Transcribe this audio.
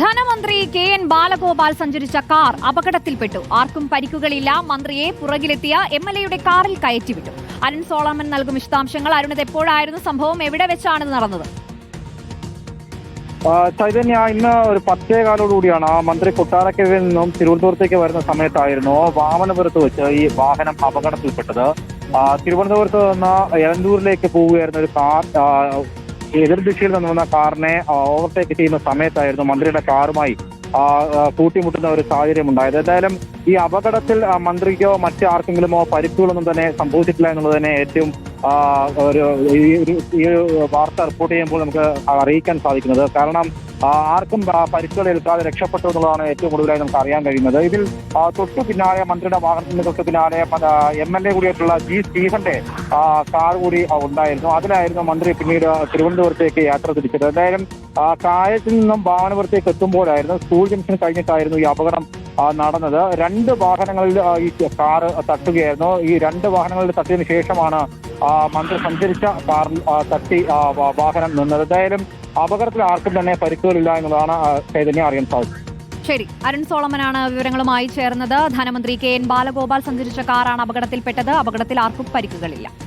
ധനമന്ത്രി K N Balagopal സഞ്ചരിച്ച car അപകടത്തിൽപ്പെട്ടു. ആർക്കും പരിക്കുകളില്ല. മന്ത്രിയെ പുറകിലെത്തിയ എം എൽ എയുടെ കാറിൽ കയറ്റിവിട്ടു. അരുൺ സോളമൻ നൽകും വിശദാംശങ്ങൾ. അരുണത് എപ്പോഴായിരുന്നു സംഭവം? എവിടെ വെച്ചാണ് നടന്നത്? ചൈതന്യ ഇന്ന് ഒരു പത്തേ കാലോടുകൂടിയാണ് മന്ത്രി കൊട്ടാരക്കരയിൽ നിന്നും തിരുവനന്തപുരത്തേക്ക് വരുന്ന സമയത്തായിരുന്നു വാമനപുരത്ത് വെച്ച് ഈ വാഹനം അപകടത്തിൽപ്പെട്ടത്. തിരുവനന്തപുരത്ത് നിന്ന് എലന്തൂരിലേക്ക് പോവുകയായിരുന്ന ഒരു കാർ ആ, എതിർദിശയിൽ നിന്ന് വന്ന കാറിനെ ഓവർടേക്ക് ചെയ്യുന്ന സമയത്തായിരുന്നു മന്ത്രിയുടെ കാറുമായി കൂട്ടിമുട്ടുന്ന ഒരു സാഹചര്യം ഉണ്ടായത്. എന്തായാലും ഈ അപകടത്തിൽ മന്ത്രിക്കോ മറ്റ് ആർക്കെങ്കിലുമോ പരിക്കുകളൊന്നും തന്നെ സംഭവിച്ചിട്ടില്ല എന്നുള്ളത് തന്നെ ഏറ്റവും ഒരു ഈ ഒരു വാർത്ത റിപ്പോർട്ട് ചെയ്യുമ്പോൾ നമുക്ക് അറിയിക്കാൻ സാധിക്കുന്നത്. കാരണം ആർക്കും പരിക്കുകൾ ഏൽക്കാതെ രക്ഷപ്പെട്ടു എന്നുള്ളതാണ് ഏറ്റവും കൂടുതലായി നമുക്ക് അറിയാൻ കഴിയുന്നത്. ഇതിൽ തൊട്ടു പിന്നാലെ മന്ത്രിയുടെ വാഹനത്തിന് തൊട്ടു പിന്നാലെ എം എൽ എ കൂടിയായിട്ടുള്ള ജി സ്റ്റീഫന്റെ കാർ കൂടി ഉണ്ടായിരുന്നു. അതിലായിരുന്നു മന്ത്രി പിന്നീട് തിരുവനന്തപുരത്തേക്ക് യാത്ര തിരിച്ചത്. എന്തായാലും കായത്തിൽ നിന്നും വാഹനപുരത്തേക്ക് എത്തുമ്പോഴായിരുന്നു സ്കൂൾ ജംഗ്ഷൻ കഴിഞ്ഞിട്ടായിരുന്നു ഈ അപകടം നടന്നത്. രണ്ട് വാഹനങ്ങളിൽ ഈ കാറ് തട്ടുകയായിരുന്നു. ഈ രണ്ട് വാഹനങ്ങളിൽ തട്ടിയതിനു ശേഷമാണ് മന്ത്രി സഞ്ചരിച്ച കാറിൽ തട്ടി വാഹനം നിന്നത്. എന്തായാലും അപകടത്തിൽ ആർക്കും തന്നെ പരിക്കുകളില്ല എന്നതാണ് ചൈതന്യം അറിയാൻ സാധിച്ചത്. ശരി. അരുൺ സോളമനാണ് വിവരങ്ങളുമായി ചേർന്നത്. ധനമന്ത്രി കെ എൻ ബാലഗോപാൽ സഞ്ചരിച്ച കാറാണ് അപകടത്തിൽപ്പെട്ടത്. അപകടത്തിൽ ആർക്കും പരിക്കുകളില്ല.